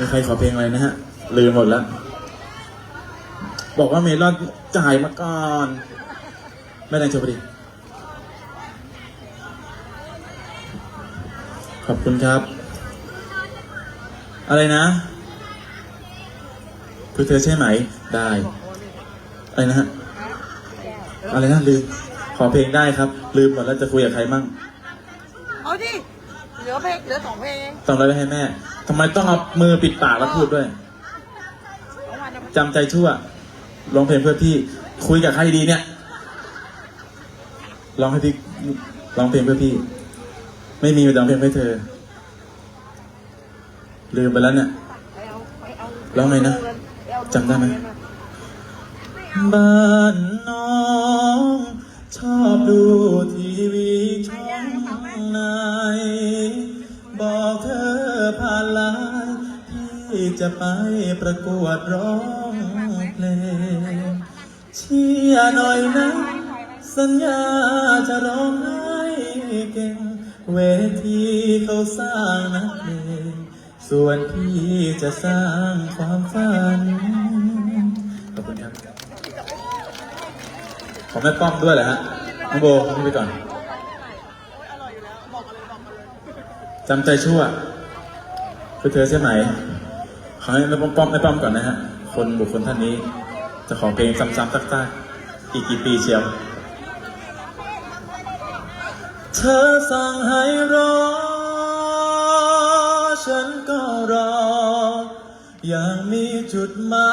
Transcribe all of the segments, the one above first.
มีใครขอเพลงอะไรนะฮะ ลืมหมดแล้ว บอกว่าเมลอนจ่ายมาก่อน แม่แดงโชว์พอดีขอบคุณครับ อะไรนะ คือเธอใช่ไหม ได้ อะไรนะฮะ อะไรนะลืม ขอเพลงได้ครับ ลืมหมดแล้วจะคุยกับใครมั่ง เอาดิ เหลือเพลงเหลือสองเพลงต้องอะไรไว้ให้แม่ ทำไมต้องเอามือปิดปากแล้วพูดด้วยจำใจชั่วร้องเพลงเพื่อพี่คุยกับใครดีเนี่ยร้องให้พี่ร้องเพลงเพื่อพี่ ไม่มีแต่ร้องเพลงเพื่อเธอ ลืมไปแล้วเนี่ยร้องไงนะจำได้ไหมบ้านน้อง ชอบดูทีวีช่องไหน ผ่าที่จะไปประกวดร้องเพลงเชียหน่อยนะ สัญญาจะร้องให้เก่ง เวทีเขาสร้างนักเพลงส่วนพี่จะสร้างความฝัน ขอบคุณครับ ขอแม่ป้อมด้วยเหรอฮะน้องโบขึ้นไปก่อนจำใจชั่ว คือเธอใช่ไหม ขอให้แม่ป้อมป้อมแม่ป้อมก่อนนะฮะ คนบุคคลท่านนี้ จะขอเพลงซ้ำๆซักๆอีกกี่ปีเชียวเธอสั่งให้รอ ฉันก็รอ อย่างมีจุดหมา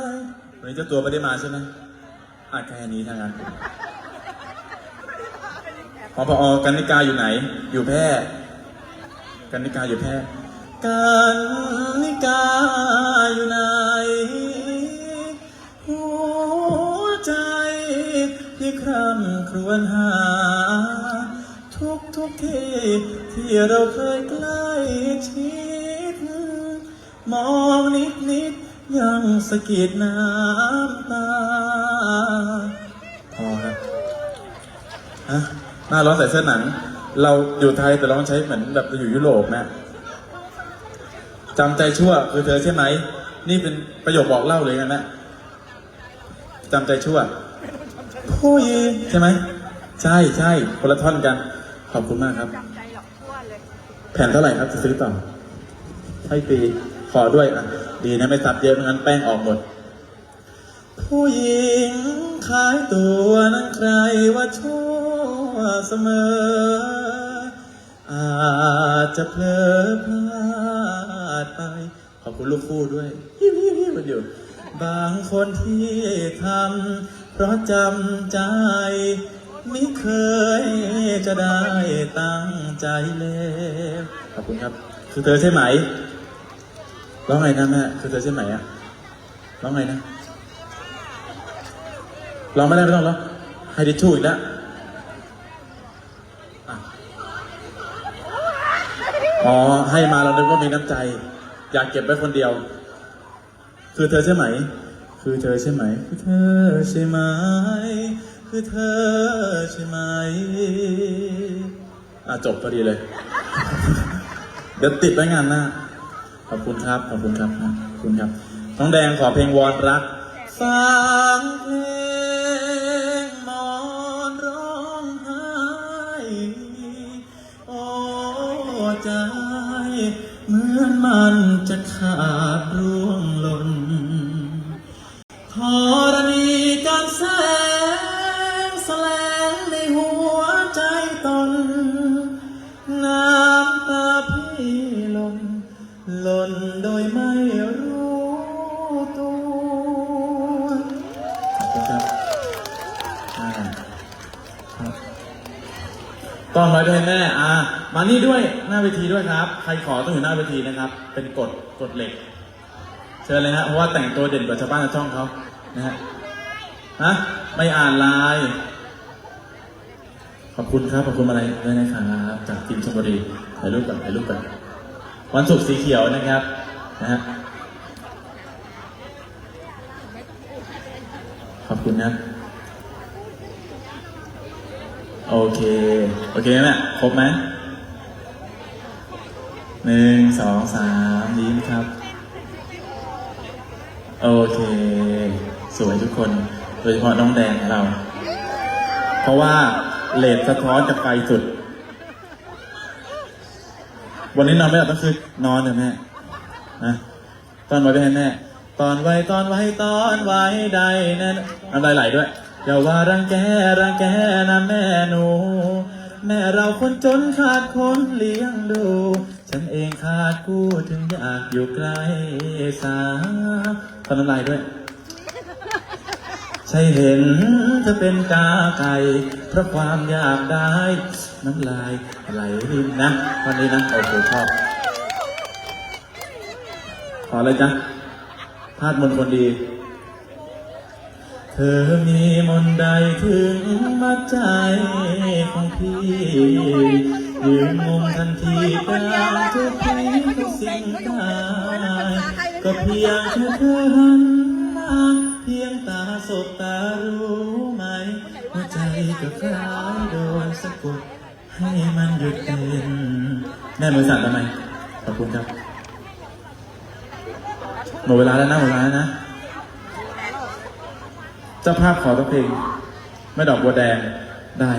ยวันนี้เจ้าตัวไม่ได้มาใช่ไหมอาจแค่นี้ทางนั้นพอพอกันนิกาอยู่ไหน อยู่แพร่ กันนิกาอยู่แพร่กันนิกาอยู่ไหนหัวใจที่คร่ำครวญหา ทุกทุกที่ที่เราเคยใกล้ชิดมองนิดนิดยังสะกิดน้ำตาพอครับฮะหน้าร้อนใส่เสื้อหนัง เราอยู่ไทยแต่เราต้องใช้เหมือนแบบเราอยู่ยุโรปนะจำใจชั่วคือเธอใช่ไหม นี่เป็นประโยคบอกเล่าเลยนะจำใจชั่วผู้หญิงใช่ไหม ใช่ใช่คนละท่อนกัน ขอบคุณมากครับ จำใจหรอกทั่วเลย แผ่นเท่าไหร่ครับจะซื้อต่อให้ฟรีขอด้วยอะ ดีนะไม่ซับเยอะไม่งั้นแป้งออกหมด ผู้หญิงขายตัวนั้นใครว่าชั่ว เสมอ อาจจะเพลอพลาดไป ขอบคุณลูกคู่ด้วยฮิวฮิวฮิวมันอยู่ บางคนที่ทำเพราะจำใจ ไม่เคยจะได้ตั้งใจเลยขอบคุณครับ คือเธอใช่ไหม ร้องไงนะแม่คือเธอใช่ไหมอะร้องไงนะร้องไม่ได้ไม่ต้องร้องให้ดิชชูอีกแล้ว อ๋อ ให้มาเรานึกว่ามีน้ำใจ อยากเก็บไว้คนเดียว คือเธอใช่ไหม คือเธอใช่ไหม คือเธอใช่ไหม คือเธอใช่ไหม อะจบพอดีเลย เดี๋ยวติดไว้งานหน้า ขอบคุณครับ ขอบคุณครับขอบคุณครับ น้องแดงขอเพลงวอนรักฟังเพลง มันจะขาดร่วงหล่นธรณีการแสงแสลงในหัวใจตน น้ำตาพี่ลมหล่นโดยไม่ กล้องไว้ด้วยแม่อ่ามานี่ด้วยหน้าเวทีด้วยครับ ใครขอต้องอยู่หน้าเวทีนะครับ เป็นกฎกฎเหล็ก เชิญเลยฮะเพราะว่าแต่งตัวเด่นกว่าชาวบ้านชาวช่องเขานะฮะฮะไม่อ่านไลน์ขอบคุณครับขอบคุณอะไรด้วยนะครับจากทีมชลบุรีถ่ายรูปกันถ่ายรูปกันวันศุกร์สีเขียวนะครับนะฮะขอบคุณนะ โอเค โอเคไหมครบไหมหนึ่งสองสามยิ้มโอเค สวยทุกคนโดยเฉพาะน้องแดงของเรา เพราะว่าเลดสะท้อนจากไฟสุด วันนี้นอนไม่หลับก็คือนอนเถอะแม่นะตอนไว้ไปให้แม่ตอนไว้ตอนไว้ตอนไว้ใดแน่นน้ำลายไหลด้วย อย่าว่ารังแกรังแกนะแม่หนู แม่เราคนจนขาดคนเลี้ยงดู ฉันเองขาดกู้ถึงอยากอยู่ใกล้สาวตอนน้ำลายด้วย ใช่เห็นเธอเป็นกาไก่เพราะความอยากได้ น้ำลายไหลรินนะวันนี้นะโอ้โหชอบขอเลยจ้ะพาดมนคนดี เธอมีมนใดถึงมาใจของพี่ยืนงงทันทีกลางทุกทีทุกสิ่งได้ก็เพียงแค่เธอหันมาเพียงตาสบตารู้ไหมหัวใจก็คล้ายโดนสะกดให้มันหยุดเต้นแม่มือสั่นทำไมขอบคุณครับหมดเวลาแล้วนะหมดเวลาแล้วนะ เจ้าภาพขอตัวเพลงแม่ดอกบัวแดงได้